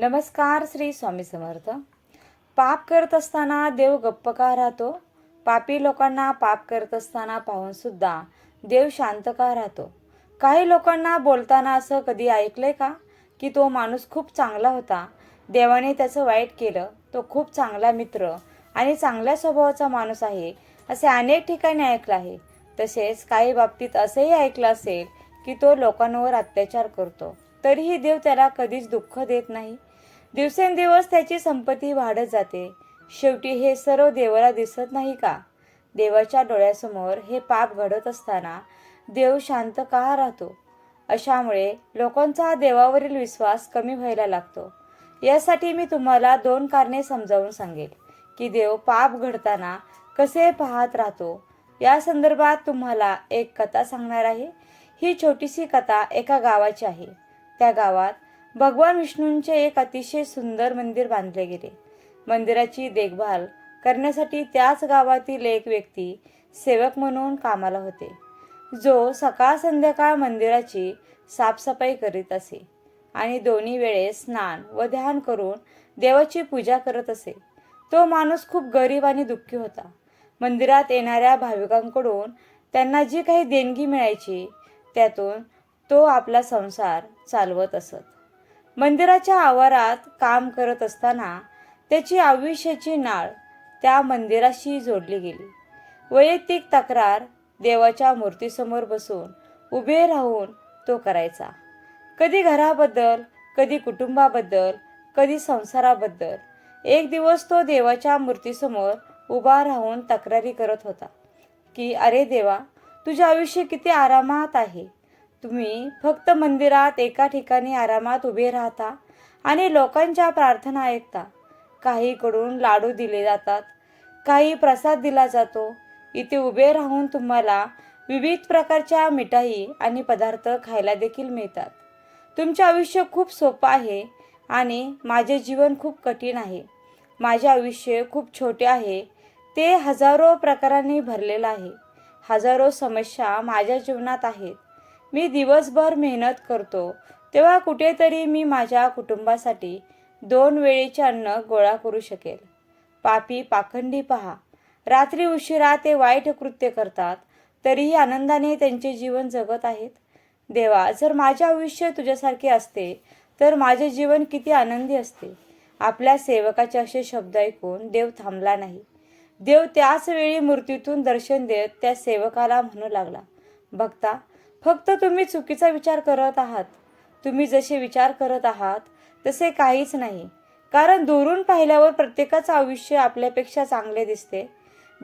नमस्कार श्री स्वामी समर्थ. पाप करत असताना देव गप्प का राहतो? पापी लोकांना पाप करत असताना पाहूनसुद्धा देव शांत का राहतो? काही लोकांना बोलताना असं कधी ऐकलंय का? की तो माणूस खूप चांगला होता. देवाने त्याचं वाईट केलं. तो खूप चांगला मित्र आणि चांगल्या स्वभावाचा माणूस आहे असे अनेक ठिकाणी ऐकलं आहे. तसेच काही बाबतीत असंही ऐकलं असेल की तो लोकांवर अत्याचार करतो. तरीही देव त्याला कधीच दुःख देत नाही. दिवसेंदिवस त्याची संपत्ती वाढत जाते. शेवटी हे सर्व देवाला दिसत नाही का? देवाच्या डोळ्यासमोर हे पाप घडत असताना देव शांत का राहतो? अशामुळे लोकांचा देवावरील विश्वास कमी व्हायला लागतो. यासाठी मी तुम्हाला दोन कारणे समजावून सांगेल. की देव पाप घडताना कसे पाहत राहतो? या संदर्भात तुम्हाला एक कथा सांगणार आहे. ही छोटीशी कथा एका गावाची आहे. त्या गावात भगवान विष्णूंचे एक अतिशय सुंदर मंदिर बांधले गेले. मंदिराची देखभाल करण्यासाठी त्याच गावातील एक व्यक्ती सेवक म्हणून कामाला होते. जो सकाळ संध्याकाळ मंदिराची साफसफाई करीत असे आणि दोन्ही वेळेस स्नान व ध्यान करून देवाची पूजा करत असे. तो माणूस खूप गरीब आणि दुःखी होता. मंदिरात येणाऱ्या भाविकांकडून त्यांना जी काही देणगी मिळायची त्यातून तो आपला संसार चालवत असत. मंदिराच्या आवारात काम करत असताना त्याची आयुष्याची नाळ त्या मंदिराशी जोडली गेली. वैयक्तिक तक्रार देवाच्या मूर्तीसमोर बसून उभे राहून तो करायचा. कधी घराबद्दल कधी कुटुंबाबद्दल कधी संसाराबद्दल. एक दिवस तो देवाच्या मूर्तीसमोर उभा राहून तक्रारी करत होता की अरे देवा तुझे आयुष्य किती आरामात आहे. तुम्ही फक्त मंदिरात एका ठिकाणी आरामात उभे राहता आणि लोकांच्या प्रार्थना ऐकता. काहीकडून लाडू दिले जातात काही प्रसाद दिला जातो. इथे उभे राहून तुम्हाला विविध प्रकारच्या मिठाई आणि पदार्थ खायला देखील मिळतात. तुमचे आयुष्य खूप सोपं आहे आणि माझे जीवन खूप कठीण आहे. माझे आयुष्य खूप छोटे आहे. ते हजारो प्रकारांनी भरलेलं आहे. हजारो समस्या माझ्या जीवनात आहेत. मी दिवसभर मेहनत करतो. तेव्हा कुठेतरी मी माझ्या कुटुंबासाठी दोन वेळेचे अन्न गोळा करू शकेल. पापी पाखंडी पहा. रात्री उशिरा ते वाईट कृत्य करतात तरीही आनंदाने त्यांचे जीवन जगत आहेत. देवा जर माझे आयुष्य तुझ्यासारखे असते तर माझे जीवन किती आनंदी असते. आपल्या सेवकाचे असे शब्द ऐकून देव थांबला नाही. देव त्याच वेळी मूर्तीतून दर्शन देत त्या सेवकाला म्हणू लागला भक्ता फक्त तुम्ही चुकीचा विचार करत आहात. तुम्ही जसे विचार करत आहात तसे काहीच नाही. कारण दुरून पाहिल्यावर प्रत्येकाचं आयुष्य आपल्यापेक्षा चांगले दिसते.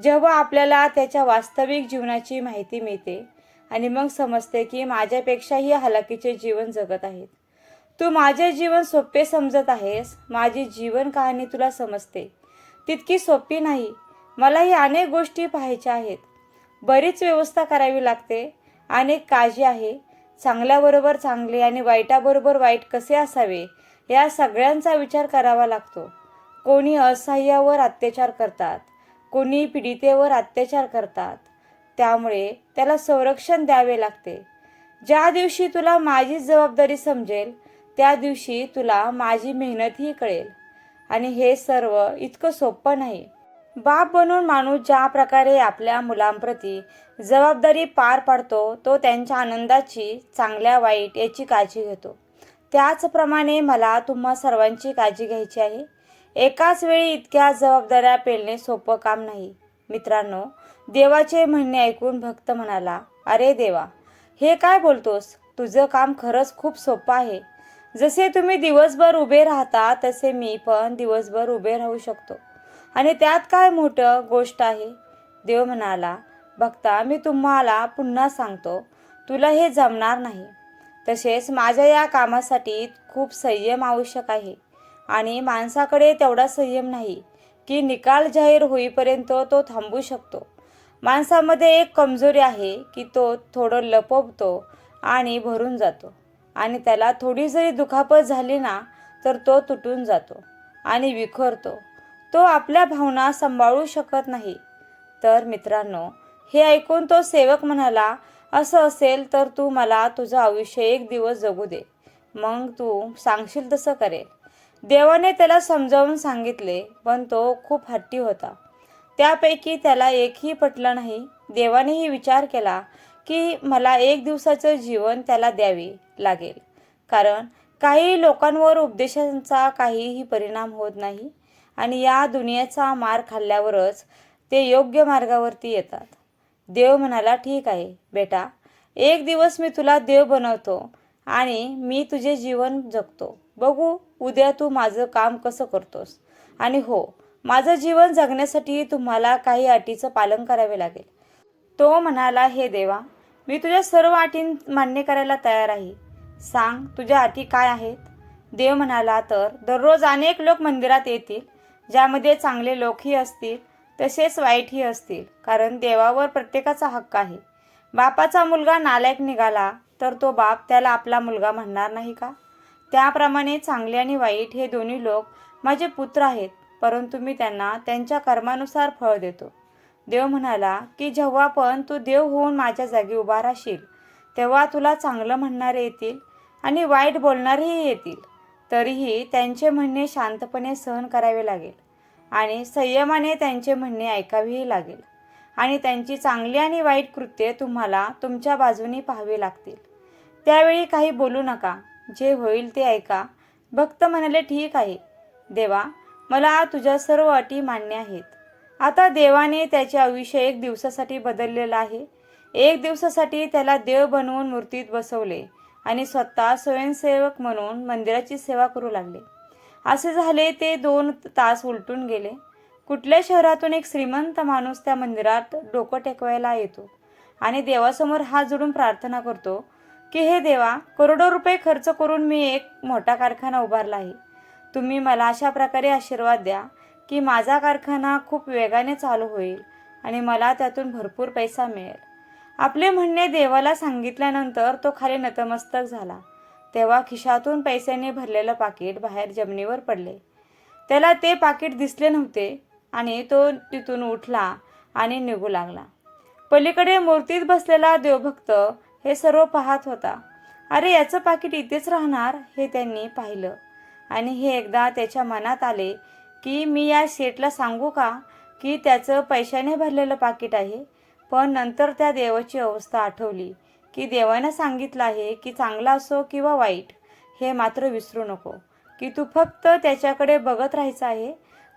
जेव्हा आपल्याला त्याच्या वास्तविक जीवनाची माहिती मिळते आणि मग समजते की माझ्यापेक्षाही हलाकीचे जीवन जगत आहेत. तू माझे जीवन सोपे समजत आहेस माझी जीवन कहाणी तुला समजते. तितकी सोपी नाही. मलाही अनेक गोष्टी पाहायच्या आहेत. बरीच व्यवस्था करावी लागते. अनेक काळजी आहे. चांगल्याबरोबर चांगले आणि वाईटाबरोबर वाईट कसे असावे या सगळ्यांचा विचार करावा लागतो. कोणी असहाय्यावर अत्याचार करतात कोणी पीडितेवर अत्याचार करतात. त्यामुळे त्याला संरक्षण द्यावे लागते. ज्या दिवशी तुला माझी जबाबदारी समजेल त्या दिवशी तुला माझी मेहनतही कळेल. आणि हे सर्व इतकं सोपं नाही. बाप बनून माणूस ज्या प्रकारे आपल्या मुलांप्रती जबाबदारी पार पाडतो तो त्यांच्या आनंदाची चांगल्या वाईट याची काळजी घेतो. त्याचप्रमाणे मला तुम्हा सर्वांची काळजी घ्यायची आहे. एकाच वेळी इतक्या जबाबदाऱ्या पेलणे सोपं काम नाही. मित्रांनो देवाचे म्हणणे ऐकून भक्त म्हणाला अरे देवा हे काय बोलतोस? तुझं काम खरंच खूप सोपं आहे. जसे तुम्ही दिवसभर उभे राहता तसे मी पण दिवसभर उभे राहू शकतो. आणि त्यात काय मोठं गोष्ट आहे? देव म्हणाला भक्ता मी तुम्हाला पुन्हा सांगतो तुला हे जमणार नाही. तसेच माझ्या या कामासाठी खूप संयम आवश्यक आहे आणि माणसाकडे तेवढा संयम नाही की निकाल जाहीर होईपर्यंत तो थांबू शकतो. माणसामध्ये एक कमजोरी आहे की तो थोडं लपवतो आणि भरून जातो. आणि त्याला थोडी जरी दुखापत झाली ना तर तो तुटून जातो आणि विखरतो. तो आपल्या भावना सांभाळू शकत नाही. तर मित्रांनो हे ऐकून तो सेवक म्हणाला असं असेल तर तू मला तुझं आयुष्य एक दिवस जगू दे. मग तू सांगशील तसं करेल. देवाने त्याला समजावून सांगितले पण तो खूप हट्टी होता. त्यापैकी त्याला एकही पटलं नाही. देवानेही विचार केला की मला एक दिवसाचं जीवन त्याला द्यावे लागेल. कारण काही लोकांवर उपदेशांचा काहीही परिणाम होत नाही. आणि या दुनियेचा मार खाल्ल्यावरच ते योग्य मार्गावरती येतात. देव म्हणाला ठीक आहे बेटा. एक दिवस मी तुला देव बनवतो आणि मी तुझे जीवन जगतो. बघू उद्या तू माझं काम कसं करतोस. आणि हो माझं जीवन जगण्यासाठी तुम्हाला काही अटीचं पालन करावे लागेल. तो म्हणाला हे देवा मी तुझ्या सर्व अटी मान्य करायला तयार आहे. सांग तुझ्या अटी काय आहेत? देव म्हणाला तर दररोज अनेक लोक मंदिरात येतील ज्यामध्ये चांगले लोकही असतील तसेच वाईटही असतील. कारण देवावर प्रत्येकाचा हक्क आहे. बापाचा मुलगा नालायक निघाला तर तो बाप त्याला आपला मुलगा म्हणणार नाही का? त्याप्रमाणे चांगले आणि वाईट हे दोन्ही लोक माझे पुत्र आहेत परंतु मी त्यांना त्यांच्या कर्मानुसार फळ देतो. देव म्हणाला की जेव्हा पण तू देव होऊन माझ्या जागी उभा राहशील तेव्हा तुला चांगलं म्हणणारे येतील आणि वाईट बोलणारेही येतील. तरीही त्यांचे म्हणणे शांतपणे सहन करावे लागेल आणि संयमाने त्यांचे म्हणणे ऐकावेही लागेल. आणि त्यांची चांगली आणि वाईट कृत्ये तुम्हाला तुमच्या बाजूने पाहावी लागतील. त्यावेळी काही बोलू नका. जे होईल ते ऐका. भक्त म्हणाले ठीक आहे. देवा मला तुझ्या सर्व अटी मान्य आहेत. आता देवाने त्याचे आयुष्य एक दिवसासाठी बदललेलं आहे. एक दिवसासाठी त्याला देव बनवून मूर्तीत बसवले. आणि स्वतः स्वयंसेवक म्हणून मंदिराची सेवा करू लागले. असे झाले ते दोन तास उलटून गेले. कुठल्या शहरातून एक श्रीमंत माणूस त्या मंदिरात डोकं टेकवायला येतो आणि देवासमोर हात जोडून प्रार्थना करतो की हे देवा करोडो रुपये खर्च करून मी एक मोठा कारखाना उभारला आहे. तुम्ही मला अशा प्रकारे आशीर्वाद द्या की माझा कारखाना खूप वेगाने चालू होईल आणि मला त्यातून भरपूर पैसा मिळेल. आपले म्हणणे देवाला सांगितल्यानंतर तो खाली नतमस्तक झाला. तेव्हा खिशातून पैशाने भरलेलं पाकिट बाहेर जमिनीवर पडले. त्याला ते पाकिट दिसले नव्हते आणि तो तिथून उठला आणि निघू लागला. पलीकडे मूर्तीत बसलेला देवभक्त हे सर्व पाहत होता. अरे याचं पाकिट इथेच राहणार? हे त्यांनी पाहिलं. आणि हे एकदा त्याच्या मनात आले की मी या शेठला सांगू का की त्याचं पैशाने भरलेलं पाकिट आहे? पण नंतर त्या देवाची अवस्था आठवली की देवानं सांगितलं आहे की चांगला असो किंवा वाईट हे मात्र विसरू नको. की तू फक्त त्याच्याकडे बघत राहायचं आहे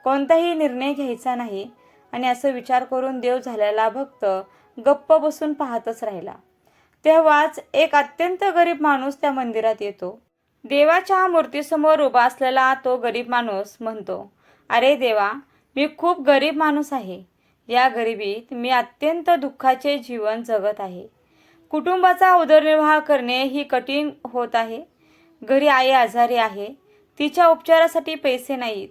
कोणताही निर्णय घ्यायचा नाही आणि असं विचार करून देव झालेला भक्त गप्प बसून पाहतच राहिला. तेव्हाच एक अत्यंत गरीब माणूस त्या मंदिरात येतो. देवाच्या मूर्तीसमोर उभा असलेला तो गरीब माणूस म्हणतो अरे देवा मी खूप गरीब माणूस आहे. या गरिबीत मी अत्यंत दुःखाचे जीवन जगत आहे. कुटुंबाचा उदरनिर्वाह करणे ही कठीण होत आहे. घरी आई आजारी आहे. तिच्या उपचारासाठी पैसे नाहीत.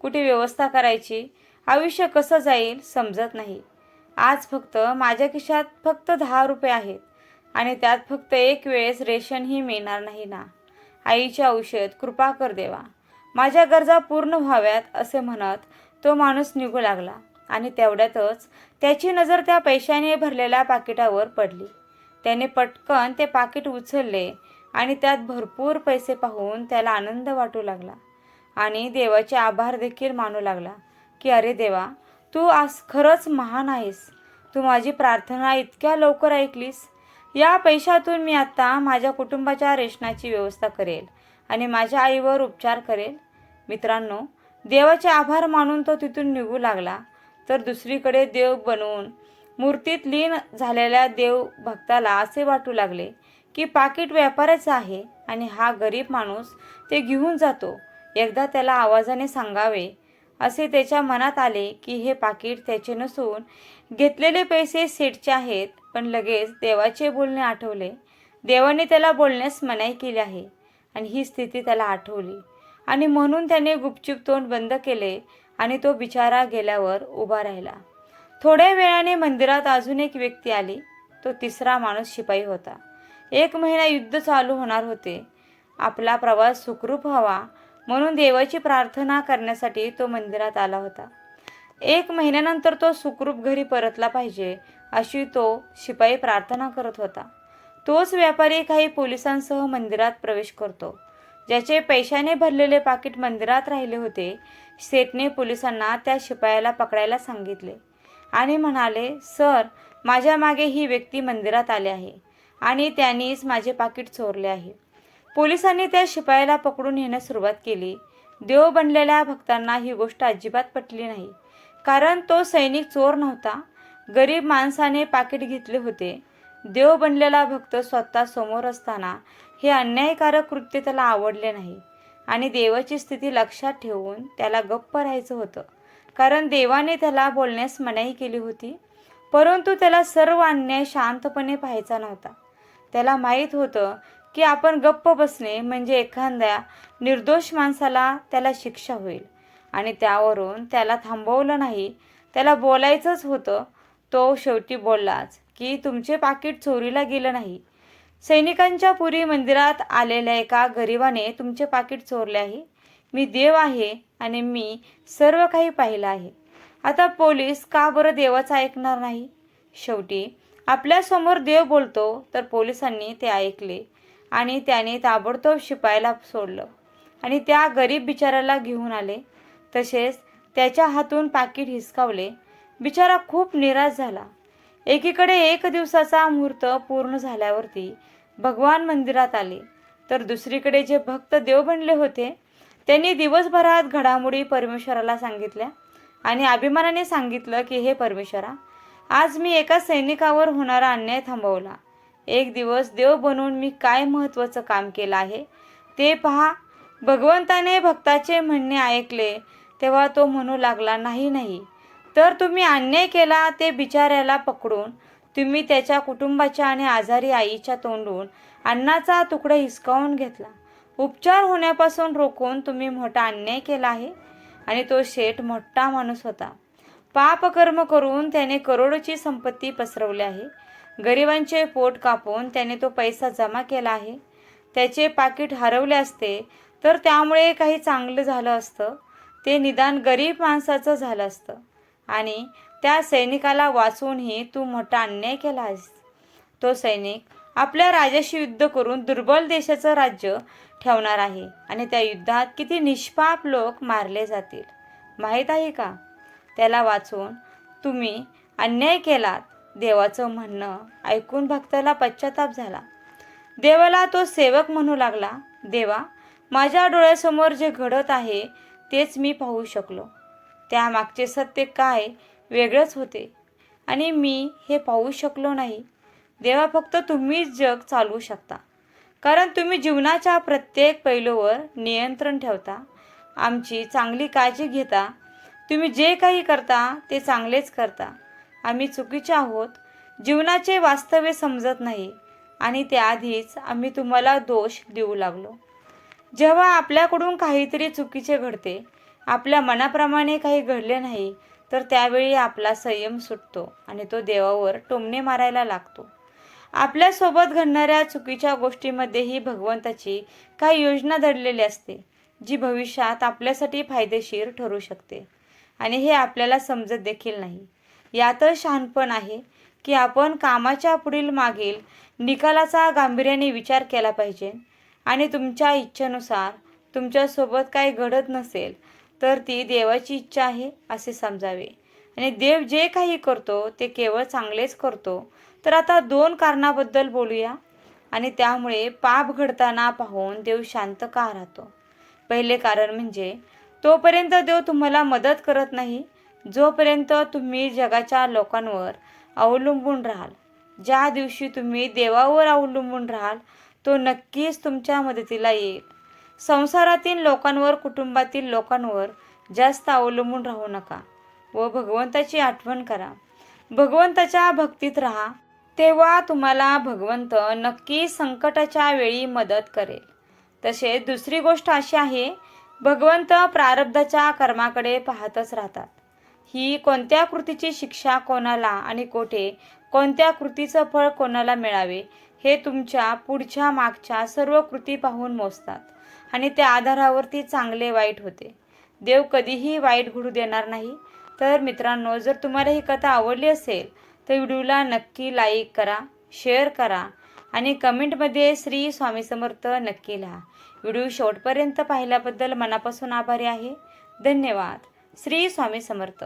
कुठे व्यवस्था करायची? आयुष्य कसं जाईल समजत नाही. आज फक्त माझ्या खिशात फक्त दहा रुपये आहेत आणि त्यात फक्त एक वेळेस रेशनही मिळणार नाही ना. आईचे औषध कृपा कर देवा. माझ्या गरजा पूर्ण व्हाव्यात असे म्हणत तो माणूस निघू लागला. आणि तेवढ्यातच त्याची नजर त्या पैशाने भरलेल्या पाकिटावर पडली. त्याने पटकन ते पाकिट उचलले आणि त्यात भरपूर पैसे पाहून त्याला आनंद वाटू लागला. आणि देवाचे आभार देखील मानू लागला की अरे देवा तू आज खरंच महान आहेस. तू माझी प्रार्थना इतक्या लवकर ऐकलीस. या पैशातून मी आत्ता माझ्या कुटुंबाच्या रेशनाची व्यवस्था करेल आणि माझ्या आईवर उपचार करेल. मित्रांनो देवाचे आभार मानून तो तिथून निघू लागला. तर दुसरीकडे देव बनवून मूर्तीत लीन झालेल्या देव भक्ताला असे वाटू लागले की पाकिट व्यापाराचं आहे आणि हा गरीब माणूस ते घेऊन जातो. एकदा त्याला आवाजाने सांगावे असे त्याच्या मनात आले की हे पाकिट त्याचे नसून घेतलेले पैसे सेटचे आहेत पण लगेच देवाचे बोलणे आठवले. देवाने त्याला बोलण्यास मनाई केली आहे आणि ही स्थिती त्याला आठवली आणि म्हणून त्याने गुपचूप तोंड बंद केले आणि तो बिचारा गेल्यावर उभा राहिला. थोड्या वेळाने मंदिरात अजून एक व्यक्ती आली. तो तिसरा माणूस शिपाई होता. एक महिना युद्ध चालू होणार होते. आपला प्रवास सुखरूप व्हावा म्हणून देवाची प्रार्थना करण्यासाठी तो मंदिरात आला होता. एक महिन्यानंतर तो सुखरूप घरी परतला पाहिजे अशी तो शिपाई प्रार्थना करत होता. तोच व्यापारी काही पोलिसांसह मंदिरात प्रवेश करतो. ज्याचे पैशाने भरलेले पाकिट मंदिरात राहिले होते सेठने पोलिसांना त्या शिपायाला पकडायला सांगितले आणि म्हणाले सर माझ्या मागे ही व्यक्ती मंदिरात आली आहे आणि त्यांनीच माझे पाकिट चोरले आहे. पोलिसांनी त्या शिपायाला पकडून येण्यास सुरुवात केली. देव बनलेल्या भक्तांना ही गोष्ट अजिबात पटली नाही कारण तो सैनिक चोर नव्हता. गरीब माणसाने पाकिट घेतले होते. देव बनलेला भक्त स्वतः समोर असताना हे अन्यायकारक कृत्य त्याला आवडले नाही. आणि देवाची स्थिती लक्षात ठेवून त्याला गप्प राहायचं होतं. कारण देवाने त्याला बोलण्यास मनाई केली होती. परंतु त्याला सर्व अन्याय शांतपणे पाहायचा नव्हता. त्याला माहीत होतं की आपण गप्प बसणे म्हणजे एखाद्या निर्दोष माणसाला त्याला शिक्षा होईल. आणि त्यावरून त्याला थांबवलं नाही. त्याला बोलायचंच होतं. तो शेवटी बोललाच की तुमचे पाकिट चोरीला गेलं नाही. सैनिकांच्या पुरी मंदिरात आलेल्या एका गरिबाने तुमचे पाकिट चोरले आहे. मी देव आहे आणि मी सर्व काही पाहिलं आहे. आता पोलीस का बरं देवाचं ऐकणार नाही? शेवटी आपल्यासमोर देव बोलतो तर पोलिसांनी ते ऐकले आणि त्याने ताबडतोब शिपायला सोडलं आणि त्या गरीब बिचाराला घेऊन आले. तसेच त्याच्या हातून पाकिट हिसकावले. बिचारा खूप निराश झाला. एकीकडे एक दिवसाचा मुहूर्त पूर्ण झाल्यावरती भगवान मंदिरात आले. तर दुसरीकडे जे भक्त देव बनले होते त्यांनी दिवसभरात घडामोडी परमेश्वराला सांगितल्या आणि अभिमानाने सांगितलं की हे परमेश्वरा आज मी एका सैनिकावर होणारा अन्याय थांबवला. एक दिवस देव बनवून मी काय महत्त्वाचं काम केलं आहे ते पहा. भगवंताने भक्ताचे म्हणणे ऐकले तेव्हा तो म्हणू लागला नाही नाही. तर तुम्ही अन्याय केला ते बिचाऱ्याला पकडून तुम्ही त्याच्या कुटुंबाच्या आणि आजारी आईच्या तोंडून अन्नाचा तुकडा हिसकावून घेतला. उपचार होण्यापासून रोखून तुम्ही मोठा अन्याय केला आहे आणि तो शेठ मोठा माणूस होता. पापकर्म करून त्याने करोडोची संपत्ती पसरवली आहे. गरिबांचे पोट कापून त्याने तो पैसा जमा केला आहे. त्याचे पाकिट हरवले असते तर त्यामुळे काही चांगलं झालं असतं. ते निदान गरीब माणसाचं झालं असतं. आणि त्या सैनिकाला वाचवूनही तू मोठा अन्याय केला आहेस तो सैनिक आपल्या राजाशी युद्ध करून दुर्बल देशाचं राज्य ठेवणार आहे आणि त्या युद्धात किती निष्पाप लोक मारले जातील. माहीत आहे का? त्याला वाचून तुम्ही अन्याय केलात. देवाचं म्हणणं ऐकून भक्ताला पश्चाताप झाला. देवाला तो सेवक म्हणू लागला देवा माझ्या डोळ्यासमोर जे घडत आहे तेच मी पाहू शकलो. त्यामागचे सत्य काय वेगळंच होते. आणि मी हे पाहू शकलो नाही. देवा फक्त तुम्हीच जग चालवू शकता. कारण तुम्ही जीवनाच्या प्रत्येक पैलूवर नियंत्रण ठेवता. आमची चांगली काळजी घेता. तुम्ही जे काही करता ते चांगलेच करता. आम्ही चुकीचे आहोत. जीवनाचे वास्तव्य समजत नाही. आणि त्याआधीच आम्ही तुम्हाला दोष देऊ लागलो. जेव्हा आपल्याकडून काहीतरी चुकीचे घडते आपल्या मनाप्रमाणे काही घडले नाही तर त्यावेळी आपला संयम सुटतो आणि तो देवावर टोमणे मारायला लागतो. आपल्यासोबत घडणाऱ्या चुकीच्या गोष्टीमध्येही भगवंताची काही योजना दडलेली असते जी भविष्यात आपल्यासाठी फायदेशीर ठरू शकते. आणि हे आपल्याला समजत देखील नाही. यातच शहाणपण आहे की आपण कामाच्या पुढील मागील निकालाचा गांभीर्याने विचार केला पाहिजे आणि तुमच्या इच्छेनुसार तुमच्यासोबत काही घडत नसेल तर ती देवाची इच्छा आहे असे समजावे. आणि देव जे काही करतो ते केवळ चांगलेच करतो. तर आता दोन कारणाबद्दल बोलूया. आणि त्यामुळे पाप घडताना पाहून देव शांत का राहतो? पहिले कारण म्हणजे तोपर्यंत देव तुम्हाला मदत करत नाही. जोपर्यंत तुम्ही जगाच्या लोकांवर अवलंबून राहाल. ज्या दिवशी तुम्ही देवावर अवलंबून राहाल तो नक्कीच तुमच्या मदतीला येईल. संसारातील लोकांवर कुटुंबातील लोकांवर जास्त अवलंबून राहू नका व भगवंताची आठवण करा. भगवंताच्या भक्तीत राहा तेव्हा तुम्हाला भगवंत नक्की संकटाच्या वेळी मदत करेल. तसेच दुसरी गोष्ट अशी आहे भगवंत प्रारब्धाच्या कर्माकडे पाहतच राहतात. ही कोणत्या कृतीची शिक्षा कोणाला आणि कोठे कोणत्या कृतीचं फळ कोणाला मिळावे हे तुमच्या पुढच्या मागच्या सर्व कृती पाहून मोजतात. आणि त्या आधारावरती चांगले वाईट होते. देव कधीही वाईट घडू देणार नाही. तर मित्रांनो जर तुम्हाला ही कथा आवडली असेल तर व्हिडिओला नक्की लाईक करा शेअर करा आणि कमेंटमध्ये श्री स्वामी समर्थ नक्की लिहा. व्हिडिओ शेवटपर्यंत पाहिल्याबद्दल मनापासून आभारी आहे. धन्यवाद. श्री स्वामी समर्थ.